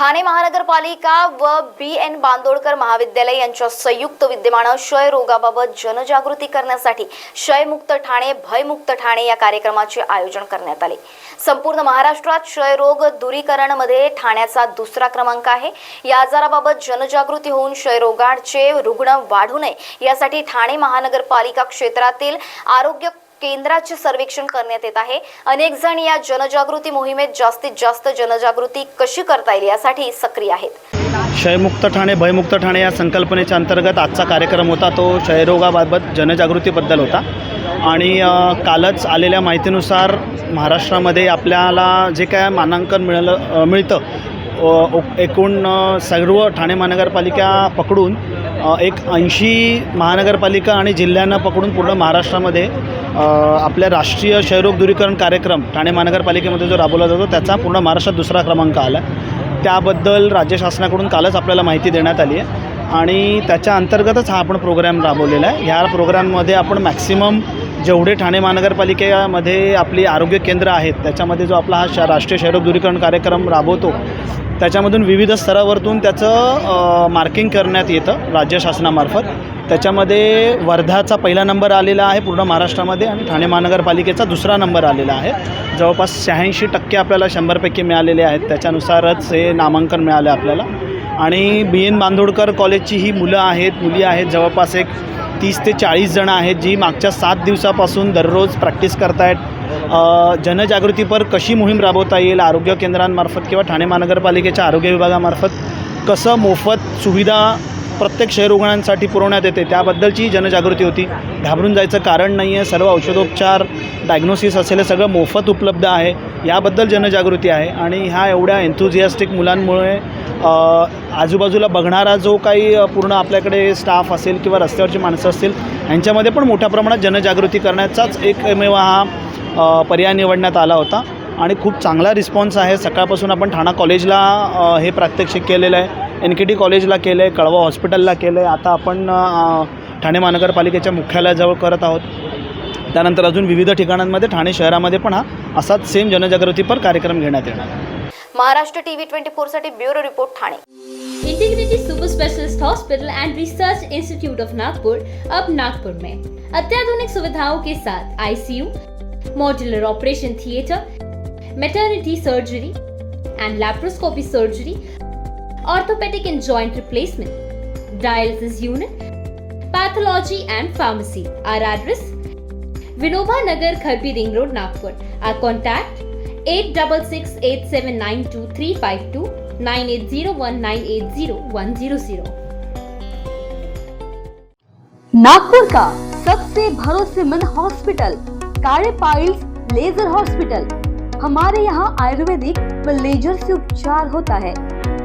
ठाणे महानगरपालिका व बी एन बांदोडकर महाविद्यालय यांच्या संयुक्त विद्यमानं क्षयरोगाबाबत जनजागृती करण्यासाठी क्षयमुक्त ठाणे भयमुक्त ठाणे या कार्यक्रमाचे आयोजन करण्यात आले. संपूर्ण महाराष्ट्रात क्षयरोग दूरीकरणमध्ये ठाण्याचा दुसरा क्रमांक आहे. या आजाराबाबत जनजागृती होऊन क्षयरोगाचे रुग्ण वाढू नये यासाठी ठाणे महानगरपालिका क्षेत्रातील आरोग्य केंद्राचे सर्वेक्षण करण्यात येत आहे. अनेक जण या जनजागृती मोहिमेत जास्तीत जास्त जनजागृती कशी करता येईल यासाठी सक्रिय आहेत. क्षयमुक्त ठाणे भयमुक्त ठाणे या संकल्पनेच्या अंतर्गत आजचा कार्यक्रम होता. तो क्षयरोगाबाबत जनजागृतीबद्दल होता. आणि कालच आलेल्या माहितीनुसार महाराष्ट्रामध्ये आपल्याला जे काय मानांकन मिळालं मिळतं एकूण सर्व ठाणे महानगरपालिका पकडून एक ऐंशी महानगरपालिका आणि जिल्ह्यांना पकडून पूर्ण महाराष्ट्रामध्ये आपल्या राष्ट्रीय क्षयरोग दूरीकरण कार्यक्रम ठाणे महानगरपालिकेमध्ये जो राबवला जातो त्याचा पूर्ण महाराष्ट्रात दुसरा क्रमांक आला. त्याबद्दल राज्य शासनाकडून कालच आपल्याला माहिती देण्यात आली आहे. आणि त्याच्या अंतर्गतच हा आपण प्रोग्रॅम राबवलेला आहे. ह्या प्रोग्रॅममध्ये आपण मॅक्सिमम जेवढे ठाणे महानगरपालिकेमध्ये आपली आरोग्य केंद्र आहेत त्याच्यामध्ये जो आपला हा श राष्ट्रीय शहरोग दूरीकरण कार्यक्रम राबवतो त्याच्यामधून विविध स्तरावरतून त्याचं मार्किंग करण्यात येतं राज्य शासनामार्फत. त्याच्यामध्ये वर्धाचा पहिला नंबर आलेला आहे पूर्ण महाराष्ट्रामध्ये आणि ठाणे महानगरपालिकेचा दुसरा नंबर आलेला आहे. जवळपास शहाऐंशी टक्के आपल्याला शंभरपैकी मिळालेले आहेत. त्याच्यानुसारच हे नामांकन मिळालं आपल्याला. आणि बी एन बांदोडकर कॉलेजची ही मुलं आहेत मुली आहेत. जवळपास एक तीस ते चाळीस जणं आहेत जी मागच्या सात दिवसापासून दररोज प्रॅक्टिस करतायत. जनजागृतीपर कशी मोहीम राबवता येईल आरोग्य केंद्रांमार्फत किंवा ठाणे महानगरपालिकेच्या आरोग्य विभागामार्फत कसं मोफत सुविधा प्रत्येक क्षयरुग्णांसाठी पुरवण्यात येते. त्याबद्दलची जनजागृती होती. घाबरून जायचं कारण नाही आहे सर्व औषधोपचार डायग्नोसिस असेल सगळं मोफत उपलब्ध आहे. याबद्दल जनजागृती आहे. आणि ह्या एवढ्या एन्थुझियास्टिक मुलांमुळे आजूबाजूला बघणारा जो काही पूर्ण आपल्याकडे स्टाफ असेल किंवा रस्त्यावरची माणसं असतील यांच्यामध्ये पण मोठ्या प्रमाणात जनजागृती करण्याचाच एकमेव हा पर्याय निवडण्यात आला होता. आणि खूप चांगला रिस्पॉन्स आहे. सकाळपासून आपण ठाणा कॉलेजला हे प्रात्यक्षिक केलेलं आहे. एन के टी कॉलेजला केलं आहे कळवा हॉस्पिटलला केलं आहे आता आपण ठाणे महानगरपालिकेच्या मुख्यालयाजवळ करत आहोत. त्यानंतर अजून विविध ठिकाणांमध्ये ठाणे शहरामध्ये पण हा असाच सेम जनजागृतीपर कार्यक्रम घेण्यात येणार आहे. Maharashtra TV twenty फोरसाठी bureau report Thane. Integrated super specialist hospital and research institute of Nagpur अब नागपुर में. अत्याधुनिक सुविधाओं के साथ ICU modular operation theatre maternity surgery and laparoscopy surgery orthopedic and joint replacement, dialysis unit, pathology and pharmacy. Our address Vinoba Nagar Kharbi Ring Road, Nagpur. Our contact 86879235298019801100. 9801980100 Nagpur का सबसे भरोसेमंद hospital कारे पाइल्स लेजर हॉस्पिटल हमारे यहाँ आयुर्वेदिक व ledger से उपचार होता है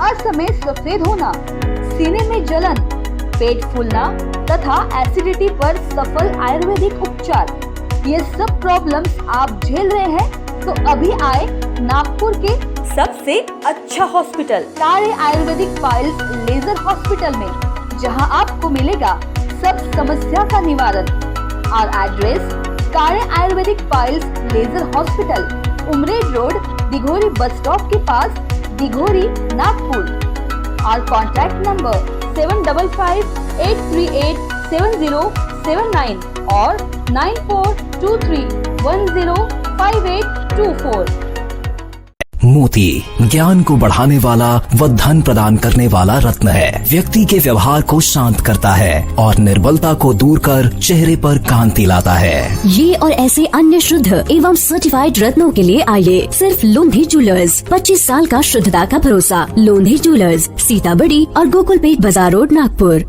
असमय सफ़ेद होना, सीने में जलन, पेट फूलना तथा एसिडिटी पर सफल आयुर्वेदिक उपचार। ये सब प्रॉब्लम्स आप झेल रहे हैं तो अभी आए नागपुर के सबसे अच्छा हॉस्पिटल तारे आयुर्वेदिक पाइल्स लेजर हॉस्पिटल में, जहाँ आपको मिलेगा सब समस्या का निवारण। और address Kare Ayurvedic piles laser hospital Umred road, Dighori bus stop K pass Dighori Nagpur. Our contact number seven double five eight three eight seven zero seven nine और nine four two three one zero five eight two four मोती ज्ञान को बढ़ाने वाला व धन प्रदान करने वाला रत्न है। व्यक्ति के व्यवहार को शांत करता है और निर्बलता को दूर कर चेहरे पर कांति लाता है। ये और ऐसे अन्य शुद्ध एवं सर्टिफाइड रत्नों के लिए आइए सिर्फ़ लोंधी ज्वेलर्स 25 साल का शुद्धता का भरोसा। लोंधी ज्वेलर्स सीताबड़ी और गोकुलपेट बाज़ार रोड नागपुर।